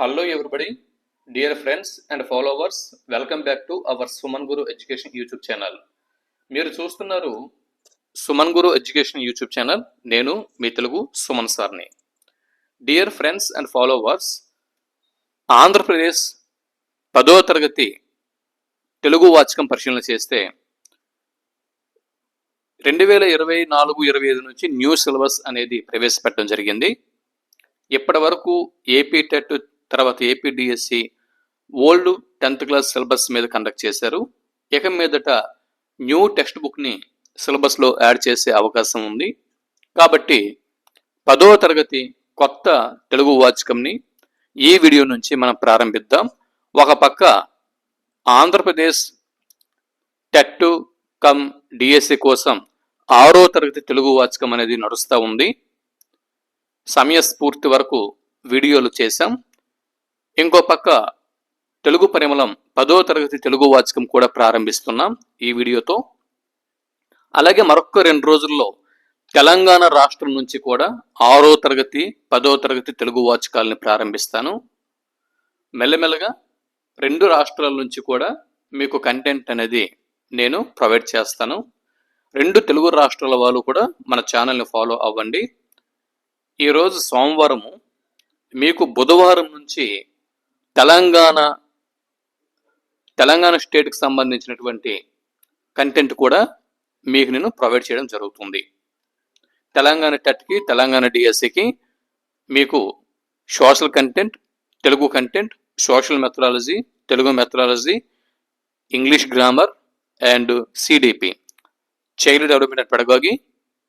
Hello everybody dear friends and followers welcome back to our Suman Guru education YouTube channel మీరు చూస్తున్నారు Suman Guru education YouTube channel నేను మీ తెలుగు సుమన్ సార్ని. Dear friends and followers Andhra Pradesh పదో తరగతి తెలుగు వాచకం పరిశీలన చేస్తే రెండు వేల ఇరవై నాలుగు ఇరవై ఐదు నుంచి న్యూ సిలబస్ అనేది ప్రవేశపెట్టడం జరిగింది. ఇప్పటి వరకు ఏపీ టెట్ తర్వాత AP DSC old tenth class syllabus మీద కండక్ట్ చేశారు. ఇక మీదట న్యూ టెక్స్ట్ బుక్ని సిలబస్లో యాడ్ చేసే అవకాశం ఉంది. కాబట్టి పదో తరగతి కొత్త తెలుగు వాచకంని ఈ వీడియో నుంచి మనం ప్రారంభిద్దాం. ఒక పక్క ఆంధ్రప్రదేశ్ టెట్ కమ్ డిఎస్సి కోసం ఆరో తరగతి తెలుగు వాచకం అనేది నడుస్తూ ఉంది. సమయస్ఫూర్తి వరకు వీడియోలు చేశాం. ఇంకో పక్క తెలుగు పరిమళం పదో తరగతి తెలుగు వాచకం కూడా ప్రారంభిస్తున్నాం ఈ వీడియోతో. అలాగే మరొక రెండు రోజుల్లో తెలంగాణ రాష్ట్రం నుంచి కూడా ఆరో తరగతి పదో తరగతి తెలుగు వాచకాలని ప్రారంభిస్తాను. మెల్లమెల్లగా రెండు రాష్ట్రాల నుంచి కూడా మీకు కంటెంట్ అనేది నేను ప్రొవైడ్ చేస్తాను. రెండు తెలుగు రాష్ట్రాల వాళ్ళు కూడా మన ఛానల్ని ఫాలో అవ్వండి. ఈరోజు సోమవారము మీకు బుధవారం నుంచి తెలంగాణ తెలంగాణ స్టేట్కి సంబంధించినటువంటి కంటెంట్ కూడా మీకు నేను ప్రొవైడ్ చేయడం జరుగుతుంది. తెలంగాణ టెట్కి తెలంగాణ డిఎస్సికి మీకు social content Telugu content social methodology Telugu methodology English grammar and CDP child development and pedagogy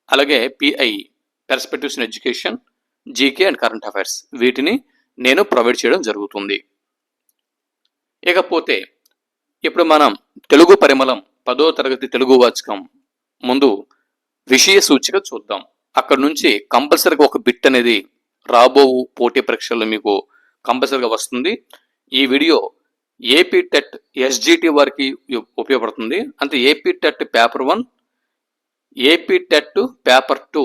అలాగే PI perspectives in education GK and current affairs వీటిని నేను ప్రొవైడ్ చేయడం జరుగుతుంది. ఇకపోతే ఇప్పుడు మనం తెలుగు పరిమళం పదో తరగతి తెలుగు వాచకం ముందు విషయ సూచిక చూద్దాం. అక్కడ నుంచి కంపల్సరీగా ఒక బిట్ అనేది రాబో పోటీ పరీక్షల్లో మీకు కంపల్సరీగా వస్తుంది. ఈ వీడియో ఏపీ టెట్ ఎస్జిటి వారికి ఉపయోగపడుతుంది. అంటే AP TET paper one AP TET paper two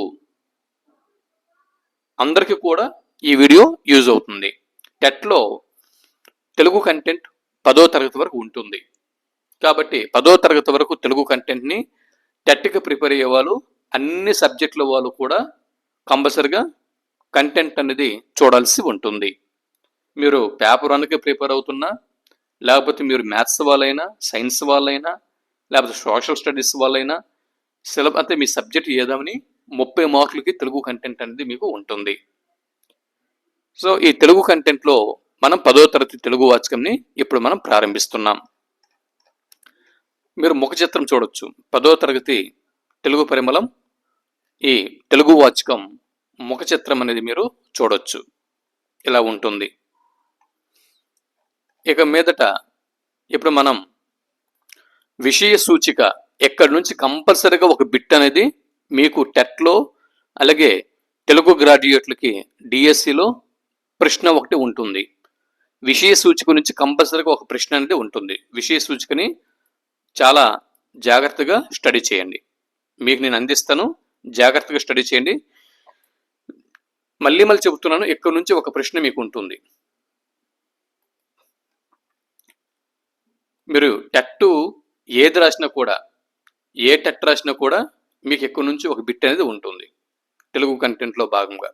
అందరికీ కూడా ఈ వీడియో యూజ్ అవుతుంది. టెట్లో తెలుగు కంటెంట్ పదో తరగతి వరకు ఉంటుంది. కాబట్టి పదో తరగతి వరకు తెలుగు కంటెంట్ని టెట్కి ప్రిపేర్ అయ్యే వాళ్ళు అన్ని సబ్జెక్టుల వాళ్ళు కూడా కంపల్సరిగా కంటెంట్ అనేది చూడాల్సి ఉంటుంది. మీరు పేపర్ వన్కి ప్రిపేర్ అవుతున్నా లేకపోతే మీరు మ్యాథ్స్ వాళ్ళైనా సైన్స్ వాళ్ళైనా లేకపోతే సోషల్ స్టడీస్ వాళ్ళైనా సిలబస్ అంటే మీ సబ్జెక్ట్ ఏదామని ముప్పై మార్కులకి తెలుగు కంటెంట్ అనేది మీకు ఉంటుంది. సో ఈ తెలుగు కంటెంట్లో మనం పదో తరగతి తెలుగు వాచకంని ఇప్పుడు మనం ప్రారంభిస్తున్నాం. మీరు ముఖ చిత్రం చూడొచ్చు. పదో తరగతి తెలుగు పరిమళం ఈ తెలుగు వాచకం ముఖ చిత్రం అనేది మీరు చూడొచ్చు. ఇలా ఉంటుంది. ఇక మీదట ఇప్పుడు మనం విషయ సూచిక ఎక్కడి నుంచి కంపల్సరీగా ఒక బిట్ అనేది మీకు టెట్లో అలాగే తెలుగు గ్రాడ్యుయేట్లకి డిఎస్సిలో ప్రశ్న ఒకటి ఉంటుంది. విషయ సూచిక నుంచి కంపల్సరీగా ఒక ప్రశ్న అనేది ఉంటుంది. విషయ సూచికని చాలా జాగ్రత్తగా స్టడీ చేయండి. మీకు నేను అందిస్తాను. జాగ్రత్తగా స్టడీ చేయండి. మళ్ళీ మళ్ళీ చెబుతున్నాను ఇక్కడ నుంచి ఒక ప్రశ్న మీకు ఉంటుంది. మీరు టెట్ ఏది రాసినా కూడా ఏ టెట్ రాసినా కూడా మీకు ఎక్కడి నుంచి ఒక బిట్ అనేది ఉంటుంది. తెలుగు కంటెంట్లో భాగంగా.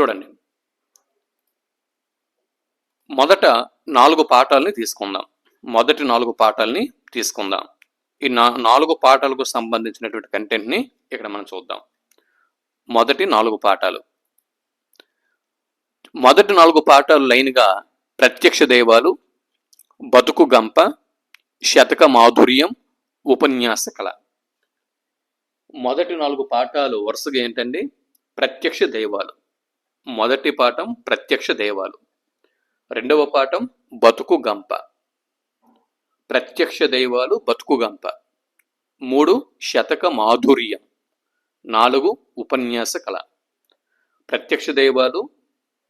చూడండి. మొదట నాలుగు పాఠాలని తీసుకుందాం. మొదటి నాలుగు పాఠాలని తీసుకుందాం. ఈ నా నాలుగు పాఠాలకు సంబంధించినటువంటి కంటెంట్ని ఇక్కడ మనం చూద్దాం. మొదటి నాలుగు పాఠాలు. మొదటి నాలుగు పాఠాలు లైన్గా ప్రత్యక్ష దైవాలు బతుకు గంప శతక మాధుర్యం ఉపన్యాస కళ. మొదటి నాలుగు పాఠాలు వరుసగా ఏంటండి? ప్రత్యక్ష దైవాలు. మొదటి పాఠం ప్రత్యక్ష దైవాలు. రెండవ పాఠం బతుకు గంప. ప్రత్యక్ష దైవాలు బతుకు గంప. మూడు శతక మాధుర్యం. నాలుగు ఉపన్యాస కళ. ప్రత్యక్ష దైవాలు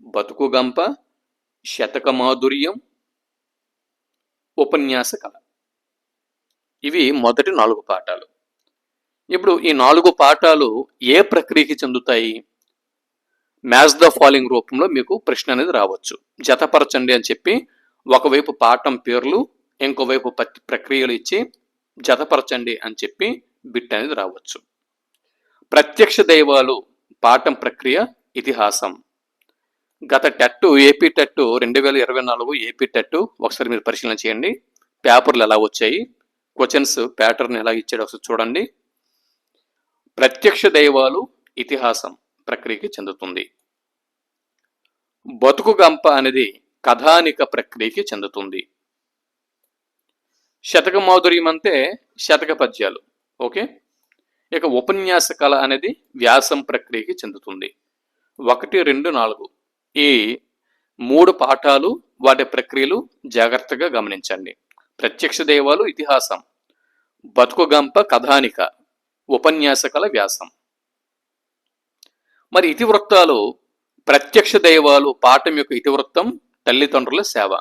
బతుకు గంప శతక మాధుర్యం ఉపన్యాస కళ. ఇవి మొదటి నాలుగు పాఠాలు. ఇప్పుడు ఈ నాలుగు పాఠాలు ఏ ప్రక్రియకి చెందుతాయి? మ్యాచ్ ద ఫాలోయింగ్ రూపంలో మీకు ప్రశ్న అనేది రావచ్చు. జతపరచండి అని చెప్పి ఒకవైపు పాఠం పేర్లు ఇంకోవైపు ప్రక్రియలు ఇచ్చి జతపరచండి అని చెప్పి బిట్ అనేది రావచ్చు. ప్రత్యక్ష దైవాలు పాఠం ప్రక్రియ ఇతిహాసం. గత టెట్టు ఏపీ టెట్టు రెండు వేల ఇరవై నాలుగు ఏపీ టెట్టు ఒకసారి మీరు పరిశీలన చేయండి. పేపర్లు ఎలా వచ్చాయి? క్వశ్చన్స్ ప్యాటర్న్ ఎలా ఇచ్చాడో ఒకసారి చూడండి. ప్రత్యక్ష దైవాలు ఇతిహాసం. ప్రక్రియకి చెందుతుంది. బతుకు గంప అనేది కథానిక ప్రక్రియకి చెందుతుంది. శతక మాధుర్యం అంటే శతక పద్యాలు ఓకే? ఇక ఉపన్యాస కళ అనేది వ్యాసం ప్రక్రియకి చెందుతుంది. ఒకటి రెండు నాలుగు. ఈ మూడు పాఠాలు వాటి ప్రక్రియలు జాగ్రత్తగా గమనించండి. ప్రత్యక్ష దేవాలు ఇతిహాసం. బతుకు గంప కథానిక ఉపన్యాస కళ వ్యాసం. మరి ఇతివృత్తాలు ప్రత్యక్ష దైవాలు పాఠం యొక్క ఇతివృత్తం తల్లిదండ్రుల సేవ.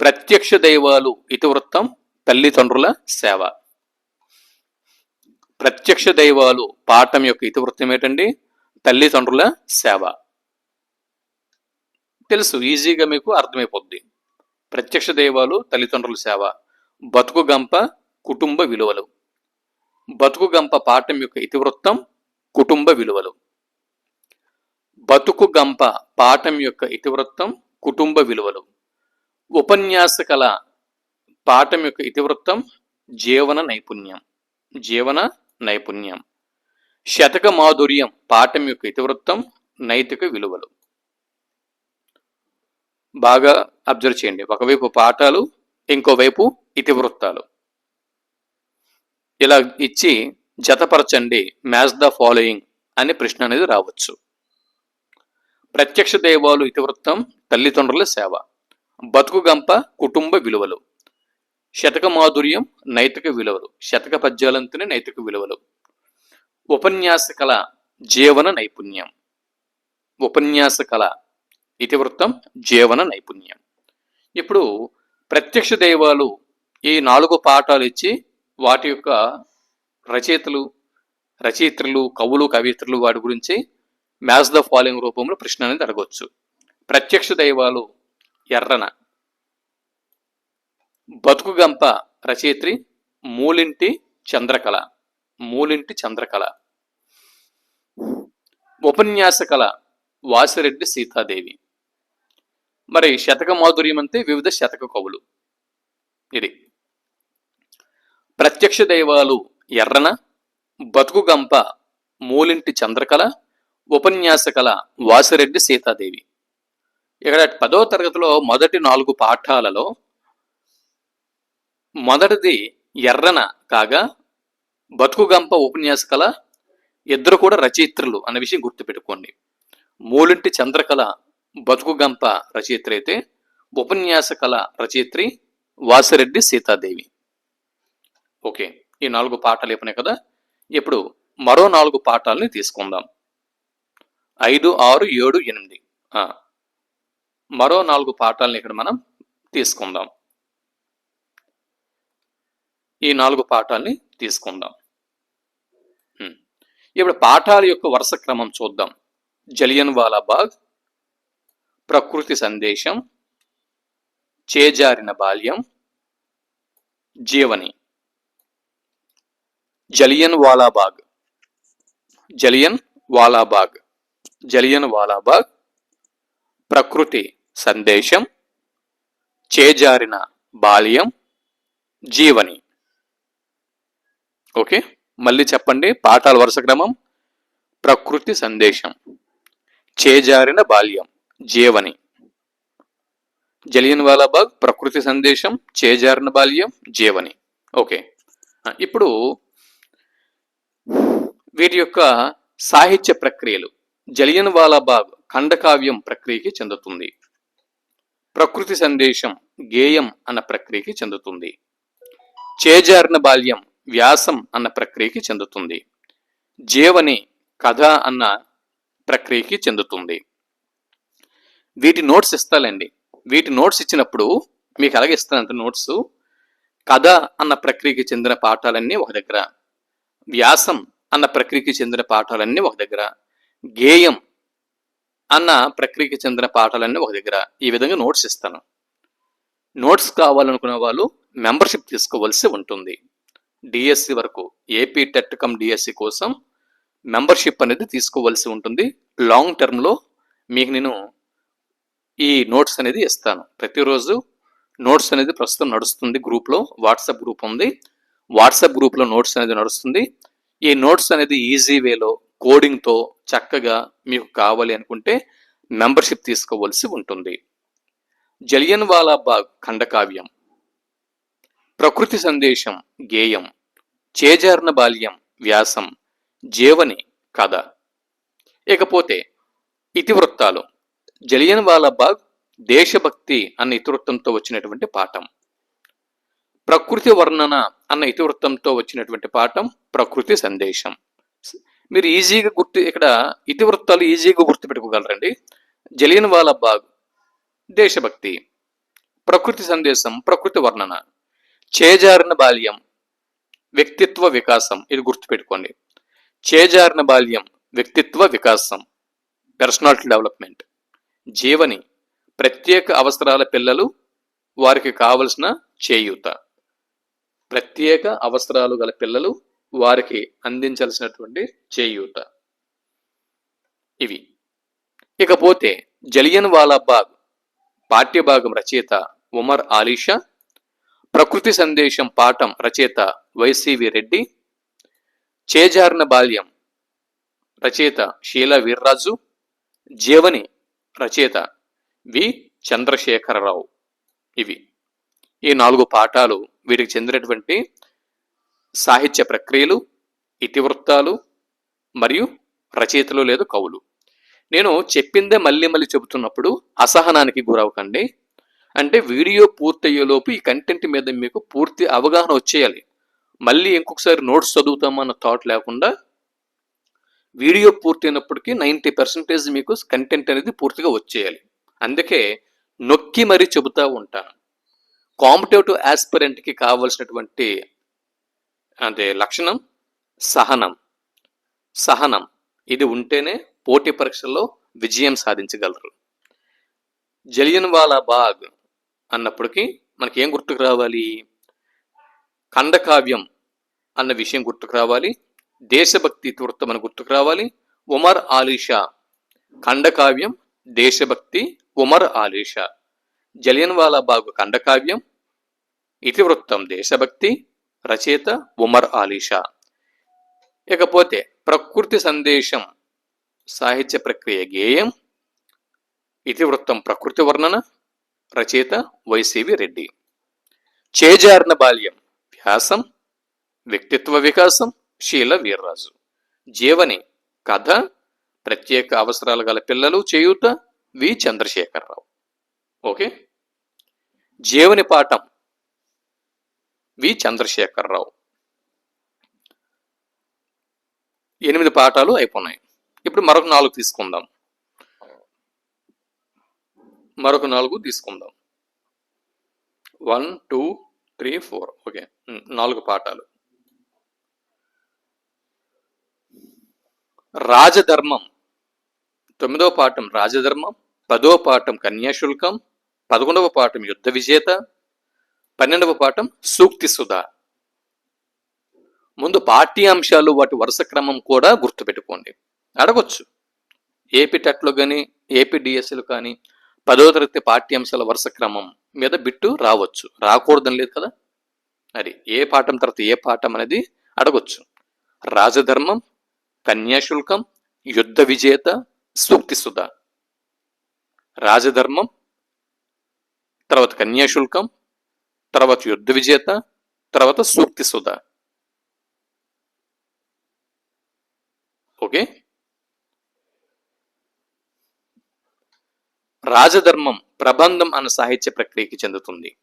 ప్రత్యక్ష దైవాలు ఇతివృత్తం తల్లిదండ్రుల సేవ. ప్రత్యక్ష దైవాలు పాఠం యొక్క ఇతివృత్తం ఏంటండి? తల్లిదండ్రుల సేవ. తెలుసు ఈజీగా మీకు అర్థమైపోద్ది. ప్రత్యక్ష దైవాలు తల్లిదండ్రుల సేవ. బతుకు గంప కుటుంబ విలువలు. బతుకు గంప పాఠం యొక్క ఇతివృత్తం కుటుంబ విలువలు. బతుకు గంప పాఠం యొక్క ఇతివృత్తం కుటుంబ విలువలు. ఉపన్యాస కళ పాఠం యొక్క ఇతివృత్తం జీవన నైపుణ్యం. జీవన నైపుణ్యం. శతక మాధుర్యం పాఠం యొక్క ఇతివృత్తం నైతిక విలువలు. బాగా అబ్జర్వ్ చేయండి. ఒకవైపు పాఠాలు ఇంకోవైపు ఇతివృత్తాలు. ఇలా ఇచ్చి జతపరచండి మ్యాచ్ ద ఫాలోయింగ్ అనే ప్రశ్న అనేది రావచ్చు. ప్రత్యక్ష దైవాలు ఇతివృత్తం తల్లిదండ్రుల సేవ. బతుకుగంప కుటుంబ విలువలు. శతక మాధుర్యం నైతిక విలువలు. శతక పద్యాలంతనే నైతిక విలువలు. ఉపన్యాస కళ జీవన నైపుణ్యం. ఉపన్యాస కళ ఇతివృత్తం జీవన నైపుణ్యం. ఇప్పుడు ప్రత్యక్ష దైవాలు ఈ నాలుగు పాఠాలు ఇచ్చి వాటి యొక్క రచయితలు రచయిత్రులు కవులు కవిత్రులు వాటి గురించి మ్యాచ్ ద ఫాలోయింగ్ రూపంలో ప్రశ్న అనేది అడగవచ్చు ప్రత్యక్ష దైవాలు ఎర్రన. బతుకుగంప రచయిత్రి మూలింటి చంద్రకళ. మూలింటి చంద్రకళ. ఉపన్యాస కళ వాసిరెడ్డి సీతాదేవి. మరి శతక మాధుర్యం అంటే వివిధ శతక కవులు. ఇది. ప్రత్యక్ష దైవాలు ఎర్రన బతుకుగంప మూలింటి చంద్రకళ ఉపన్యాస కళ వాసిరెడ్డి సీతాదేవి. ఇక్కడ పదో తరగతిలో మొదటి నాలుగు పాఠాలలో మొదటిది ఎర్రన కాగా బతుకుగంప ఉపన్యాస కళ ఇద్దరు కూడా రచయిత్రులు అనే విషయం గుర్తుపెట్టుకోండి. మూలింటి చంద్రకళ బతుకుగంప రచయిత్రి అయితే ఉపన్యాస కళ రచయిత్రి వాసిరెడ్డి సీతాదేవి. ఓకే. ఈ నాలుగు పాఠాలు అయిపోయినాయి కదా. ఇప్పుడు మరో నాలుగు పాఠాలని తీసుకుందాం. ఐదు ఆరు ఏడు ఎనిమిది. మరో నాలుగు పాఠాలని ఇక్కడ మనం తీసుకుందాం. ఈ నాలుగు పాఠాలని తీసుకుందాం. ఇప్పుడు పాఠాల యొక్క వరుస క్రమం చూద్దాం. జలియన్ వాలాబాగ్ ప్రకృతి సందేశం చేజారిన బాల్యం జీవని. జలియన్ వాలాబాగ్. జలియన్ వాలాబాగ్. జలియన్ వాలాబాగ్. ప్రకృతి సందేశం. చేజారిన బాల్యం. జీవని. ఓకే? మళ్ళీ చెప్పండి. పాఠాల వరుస క్రమం. ప్రకృతి సందేశం. చేజారిన బాల్యం. జీవని. జలియన్ వాలాబాగ్ ప్రకృతి సందేశం చేజారిన బాల్యం జీవని. ఓకే? ఇప్పుడు వీటి యొక్క సాహిత్య ప్రక్రియలు జలియన్ వాలాబాగ్ ఖండకావ్యం ప్రక్రియకి చెందుతుంది. ప్రకృతి సందేశం గేయం అన్న ప్రక్రియకి చెందుతుంది. చేజారిన బాల్యం వ్యాసం అన్న ప్రక్రియకి చెందుతుంది. జీవని కథ అన్న ప్రక్రియకి చెందుతుంది. వీటి నోట్స్ ఇస్తాలండి. వీటి నోట్స్ ఇచ్చినప్పుడు మీకు అలాగే ఇస్తానంత నోట్స్ కథ అన్న ప్రక్రియకి చెందిన పాఠాలన్నీ ఒక దగ్గర. వ్యాసం అన్న ప్రక్రియకి చెందిన పాఠాలన్నీ ఒక దగ్గర. గేయం అన్న ప్రక్రియకి చెందిన పాఠాలన్నీ ఒక దగ్గర. ఈ విధంగా నోట్స్ ఇస్తాను. నోట్స్ కావాలనుకున్న వాళ్ళు మెంబర్షిప్ తీసుకోవాల్సి ఉంటుంది. డిఎస్సి వరకు ఏపీ టెట్ కమ్ డిఎస్సి కోసం మెంబర్షిప్ అనేది తీసుకోవాల్సి ఉంటుంది. లాంగ్ టర్మ్లో మీకు నేను ఈ నోట్స్ అనేది ఇస్తాను. ప్రతిరోజు నోట్స్ అనేది ప్రస్తుతం నడుస్తుంది గ్రూప్లో. వాట్సాప్ గ్రూప్ ఉంది. వాట్సాప్ గ్రూప్లో నోట్స్ అనేది నడుస్తుంది. ఈ నోట్స్ అనేది ఈజీ వేలో కోడింగ్తో చక్కగా మీకు కావాలి అనుకుంటే మెంబర్షిప్ తీసుకోవలసి ఉంటుంది. జలియన్ వాలాబాగ్ ఖండకావ్యం. ప్రకృతి సందేశం గేయం. చేజార్న బాల్యం వ్యాసం జీవని కథ. ఇకపోతే ఇతివృత్తాలు. జలియన్ వాలాబాగ్ దేశభక్తి అన్న ఇతివృత్తంతో వచ్చినటువంటి పాఠం. ప్రకృతి వర్ణన అన్న ఇతివృత్తంతో వచ్చినటువంటి పాఠం ప్రకృతి సందేశం. మీరు ఈజీగా గుర్తు ఇక్కడ ఇతివృత్తాలు ఈజీగా గుర్తు పెట్టుకోగలరండి జలియన్ వాలాబాగ్ దేశభక్తి ప్రకృతి సందేశం ప్రకృతి వర్ణన చేజారిన బాల్యం వ్యక్తిత్వ వికాసం ఇది గుర్తుపెట్టుకోండి. చేజారిన బాల్యం వ్యక్తిత్వ వికాసం పర్సనాలిటీ డెవలప్మెంట్ జీవని ప్రత్యేక అవసరాల పిల్లలు వారికి కావలసిన చేయూత. ప్రత్యేక అవసరాలు గల పిల్లలు వారికి అందించాల్సినటువంటి చేయూత. ఇవి. ఇకపోతే జలియన్ వాలాబాగ్ పాఠ్యభాగం రచయిత ఉమర్ ఆలీషా ప్రకృతి సందేశం పాఠం రచయిత వైసివి రెడ్డి చేజారిన బాల్యం రచయిత షీలా వీర్రాజు జీవని రచయిత వి చంద్రశేఖరరావు. ఇవి. ఈ నాలుగు పాఠాలు వీటికి చెందినటువంటి సాహిత్య ప్రక్రియలు ఇతివృత్తాలు మరియు రచయితలు లేదు కవులు. నేను చెప్పిందే మళ్ళీ మళ్ళీ చెబుతున్నప్పుడు అసహనానికి గురవకండి అంటే వీడియో పూర్తయ్యేలోపు ఈ కంటెంట్ మీద మీకు పూర్తి అవగాహన వచ్చేయాలి. మళ్ళీ ఇంకొకసారి నోట్స్ చదువుతామన్న థాట్ లేకుండా వీడియో పూర్తయినప్పటికీ నైంటీ పర్సెంటేజ్ మీకు కంటెంట్ అనేది పూర్తిగా వచ్చేయాలి. అందుకే నొక్కి మరీ చెబుతూ ఉంటాను. కాంపిటేటివ్ యాస్పిరెంట్కి కావలసినటువంటి అదే లక్షణం సహనం. సహనం. ఇది ఉంటేనే పోటీ పరీక్షల్లో విజయం సాధించగలరు. జలియన్ వాలా బాగ్ అన్నప్పటికీ మనకి ఏం గుర్తుకు రావాలి? ఖండకావ్యం అన్న విషయం గుర్తుకు రావాలి. దేశభక్తి వృత్తం మన గుర్తుకు రావాలి. ఉమర్ ఆలీషా ఖండకావ్యం దేశభక్తి ఉమర్ ఆలీషా జలియన్ వాలా బాగ్ ఖండకావ్యం ఇతివృత్తం దేశభక్తి రచయిత ఉమర్ ఆలీషా. ఇకపోతే ప్రకృతి సందేశం సాహిత్య ప్రక్రియ గేయం ఇతివృత్తం ప్రకృతి వర్ణన రచయిత వైసివి రెడ్డి. చేజారిన బాల్యం వ్యాసం వ్యక్తిత్వ వికాసం శీల వీర్రాజు. జీవని కథ ప్రత్యేక అవసరాలు గల పిల్లలు చేయూత వి చంద్రశేఖరరావు. ఓకే? జీవని పాఠం వి. చంద్రశేఖరరావు. ఎనిమిది పాఠాలు అయిపోయినాయి ఇప్పుడు మరొక నాలుగు తీసుకుందాం. మరొక నాలుగు తీసుకుందాం. One two three four. Okay. నాలుగు పాఠాలు. రాజధర్మం. తొమ్మిదవ పాఠం రాజధర్మం పదవ పాఠం కన్యాశుల్కం పదకొండవ పాఠం యుద్ధ విజేత పన్నెండవ పాఠం సూక్తి సుధా. ముందు పాఠ్యాంశాలు వాటి వరుస క్రమం కూడా గుర్తుపెట్టుకోండి. అడగొచ్చు. ఏపీ టెట్లో కానీ ఏపీ డిఎస్సీలు కానీ పదో తరగతి పాఠ్యాంశాల వరుస క్రమం మీద బిట్టు రావచ్చు. రాకూడదని లేదు కదా? అది ఏ పాఠం తర్వాత ఏ పాఠం అనేది అడగొచ్చు. రాజధర్మం కన్యాశుల్కం యుద్ధ విజేత సూక్తి సుధ. రాజధర్మం తర్వాత కన్యాశుల్కం తర్వాత యుద్ధ విజేత తర్వాత సూక్తి సుధ. ఓకే? రాజధర్మం ప్రబంధం అన్న సాహిత్య ప్రక్రియకి చెందుతుంది.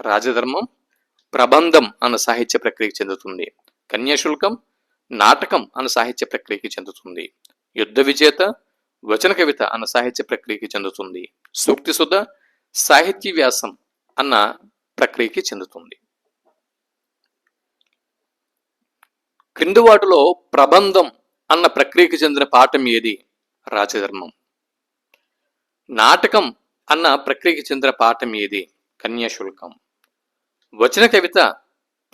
రాజధర్మం ప్రబంధం అన్న సాహిత్య ప్రక్రియకి చెందుతుంది. కన్యాశుల్కం నాటకం అన్న సాహిత్య ప్రక్రియకి చెందుతుంది. యుద్ధ విజేత వచన కవిత అన్న సాహిత్య ప్రక్రియకి చెందుతుంది. సూక్తి సుధ సాహిత్య వ్యాసం అన్న ప్రక్రియకి చెందుతుంది. క్రింది వాటిలో ప్రబంధం అన్న ప్రక్రియకి చెందిన పాఠం ఏది? రాజధర్మం. నాటకం అన్న ప్రక్రియకి చెందిన పాఠం ఏది? కన్యాశుల్కం. వచన కవిత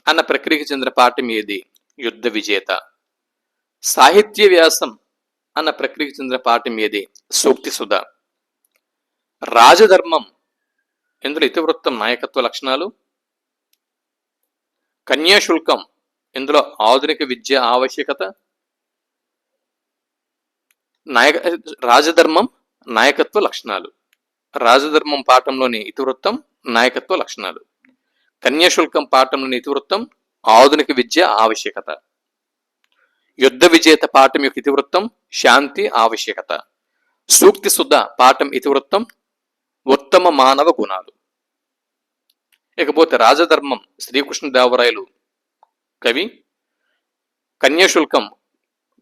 అన్న ప్రక్రియకి చెందిన పాఠం ఏది? యుద్ధ విజేత. సాహిత్య వ్యాసం అన్న ప్రక్రియకి చెందిన పాఠం ఏది? సూక్తి సుధ రాజధర్మం ఇందులో ఇతివృత్తం నాయకత్వ లక్షణాలు. కన్యాశుల్కం ఇందులో ఆధునిక విద్య ఆవశ్యకత. నాయక రాజధర్మం నాయకత్వ లక్షణాలు. రాజధర్మం పాఠంలోని ఇతివృత్తం నాయకత్వ లక్షణాలు. కన్యాశుల్కం పాఠంలోని ఇతివృత్తం ఆధునిక విద్య ఆవశ్యకత. యుద్ధ విజేత పాఠం యొక్క ఇతివృత్తం శాంతి ఆవశ్యకత. సూక్తి శుద్ధ పాఠం ఇతివృత్తం ఉత్తమ మానవ గుణాలు. ఇకపోతే రాజధర్మం శ్రీకృష్ణదేవరాయలు కవి కన్యాశుల్కం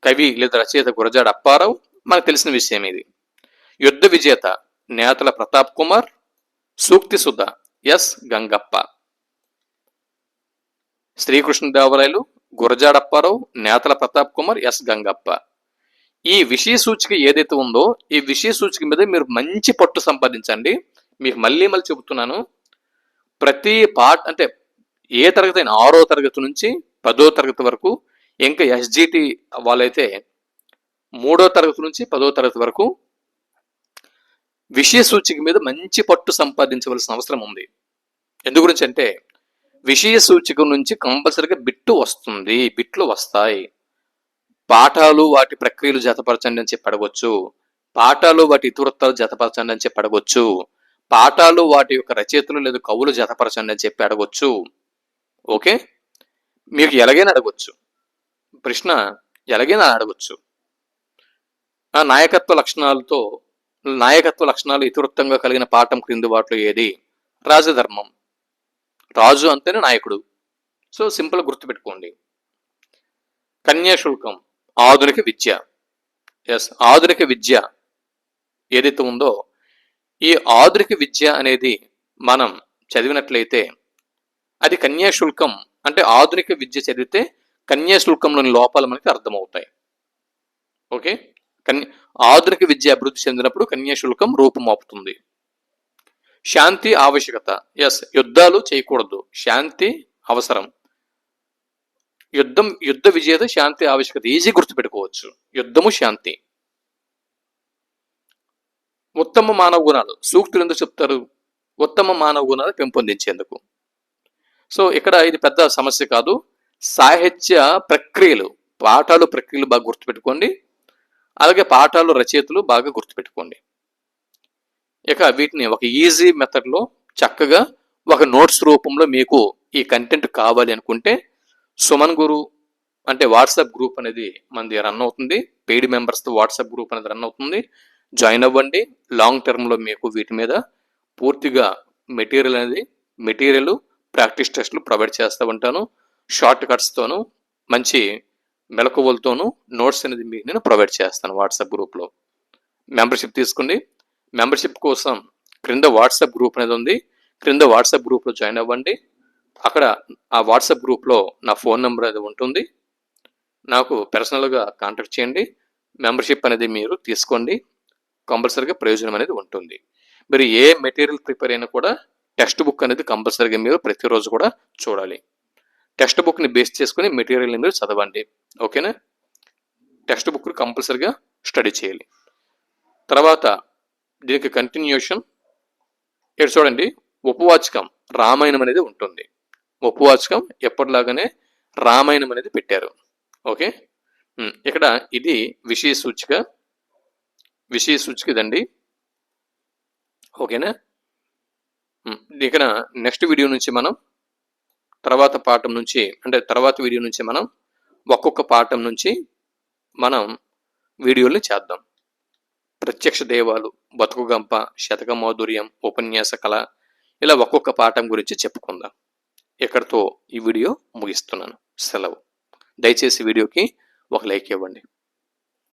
కవి లేదా రచయిత గురజాడ అప్పారావు మనకు తెలిసిన విషయం ఇది. యుద్ధ విజేత నేతల ప్రతాప్ కుమార్ సూక్తి సుధ ఎస్ గంగప్ప. శ్రీకృష్ణదేవరాయలు గురజాడప్పారావు నేతల ప్రతాప్ కుమార్ ఎస్ గంగప్ప. ఈ విషయ సూచిక ఏదైతే ఉందో ఈ విషయ సూచిక మీద మీరు మంచి పట్టు సంపాదించండి. మీకు మళ్ళీ మళ్ళీ చెబుతున్నాను ప్రతి పార్ట్ అంటే ఏ తరగతి అయినా ఆరో తరగతి నుంచి పదో తరగతి వరకు ఇంకా ఎస్జిటి వాళ్ళైతే మూడో తరగతి నుంచి పదో తరగతి వరకు విషయ సూచిక మీద మంచి పట్టు సంపాదించవలసిన అవసరం ఉంది. ఎందు గురించి అంటే విషయ సూచిక నుంచి కంపల్సరిగా బిట్టు వస్తుంది బిట్లు వస్తాయి. పాఠాలు వాటి ప్రక్రియలు జతపరచండి అని చెప్పడవచ్చు పాఠాలు వాటి ఇతివృత్తాలు జతపరచండి అని చెప్పడవచ్చు పాఠాలు వాటి యొక్క రచయితలు లేదా కవులు జతపరచండి అని చెప్పి అడగొచ్చు. ఓకే? మీకు ఎలాగైనా అడగొచ్చు. ప్రశ్న ఎలాగైనా అడగొచ్చు. ఆ నాయకత్వ లక్షణాలతో నాయకత్వ లక్షణాలు ఇతివృత్తంగా కలిగిన పాఠం క్రింది వాటిలో ఏది? రాజధర్మం. రాజు అంటేనే నాయకుడు. సో సింపుల్ గుర్తుపెట్టుకోండి. కన్యాశుల్కం. ఆధునిక విద్య. ఎస్ ఆధునిక విద్య ఏదైతే ఉందో ఈ ఆధునిక విద్య అనేది మనం చదివినట్లయితే అది కన్యాశుల్కం అంటే ఆధునిక విద్య చదివితే కన్యాశుల్కంలోని లోపాలు మనకి అర్థమవుతాయి. ఓకే కన్య ఆధునిక విద్య అభివృద్ధి చెందినప్పుడు కన్యాశుల్కం రూపుమాపుతుంది. శాంతి ఆవశ్యకత. ఎస్ యుద్ధాలు చేయకూడదు. శాంతి అవసరం. యుద్ధం యుద్ధ విజేత శాంతి ఆవశ్యకత ఈజీ గుర్తుపెట్టుకోవచ్చు. యుద్ధము శాంతి. ఉత్తమ మానవ గుణాలు. సూక్తులు ఎందుకు చెప్తారు? ఉత్తమ మానవ గుణాలు పెంపొందించేందుకు. సో ఇక్కడ ఇది పెద్ద సమస్య కాదు. సాహిత్య ప్రక్రియలు పాఠాలు ప్రక్రియలు బాగా గుర్తుపెట్టుకోండి. అలాగే పాఠాలు రచయితలు బాగా గుర్తుపెట్టుకోండి. ఇక వీటిని ఒక ఈజీ మెథడ్లో చక్కగా ఒక నోట్స్ రూపంలో మీకు ఈ కంటెంట్ కావాలి అనుకుంటే సుమన్ గురు అంటే వాట్సాప్ గ్రూప్ అనేది మనది రన్ అవుతుంది. పెయిడ్ మెంబర్స్తో వాట్సాప్ గ్రూప్ అనేది రన్ అవుతుంది. జాయిన్ అవ్వండి. లాంగ్ టర్మ్లో మీకు వీటి మీద పూర్తిగా మెటీరియల్ అనేది మెటీరియల్ ప్రాక్టీస్ టెస్ట్లు ప్రొవైడ్ చేస్తూ ఉంటాను. షార్ట్ కట్స్తోను మంచి మెలకువలతోనూ నోట్స్ అనేది మీకు నేను ప్రొవైడ్ చేస్తాను వాట్సాప్ గ్రూప్లో మెంబర్షిప్ తీసుకోండి. మెంబర్షిప్ కోసం క్రింద వాట్సాప్ గ్రూప్ అనేది ఉంది. క్రింద వాట్సాప్ గ్రూప్లో జాయిన్ అవ్వండి. అక్కడ ఆ వాట్సాప్ గ్రూప్లో నా ఫోన్ నెంబర్ అది ఉంటుంది. నాకు పర్సనల్గా కాంటాక్ట్ చేయండి. మెంబర్షిప్ అనేది మీరు తీసుకోండి. కంపల్సరీగా ప్రయోజనం అనేది ఉంటుంది. మీరు ఏ మెటీరియల్ ప్రిపేర్ అయినా కూడా టెక్స్ట్ బుక్ అనేది కంపల్సరీగా మీరు ప్రతిరోజు కూడా చూడాలి. టెక్స్ట్ బుక్ని బేస్ చేసుకుని మెటీరియల్ని మీరు చదవండి. ఓకేనా? టెక్స్ట్ బుక్ని కంపల్సరీగా స్టడీ చేయాలి. తర్వాత దీనికి కంటిన్యూషన్ ఇక్కడ చూడండి. ఉపవాచకం రామాయణం అనేది ఉంటుంది. ఉపవాచకం ఎప్పటిలాగానే రామాయణం అనేది పెట్టారు. ఓకే? ఇక్కడ ఇది విషయ సూచిక. విషయ సూచిక ఇదండి. ఓకేనా? ఇక్కడ నెక్స్ట్ వీడియో నుంచి మనం తర్వాత పాఠం నుంచి అంటే తర్వాత వీడియో నుంచి మనం ఒక్కొక్క పాఠం నుంచి మనం వీడియోలు చేద్దాం. ప్రత్యక్ష దేవాలు బతుకుగంప శతక మాధుర్యం ఉపన్యాస కళ ఇలా ఒక్కొక్క పాఠం గురించి చెప్పుకుందాం. ఇక్కడితో ఈ వీడియో ముగిస్తున్నాను. సెలవు. దయచేసి వీడియోకి ఒక లైక్ ఇవ్వండి.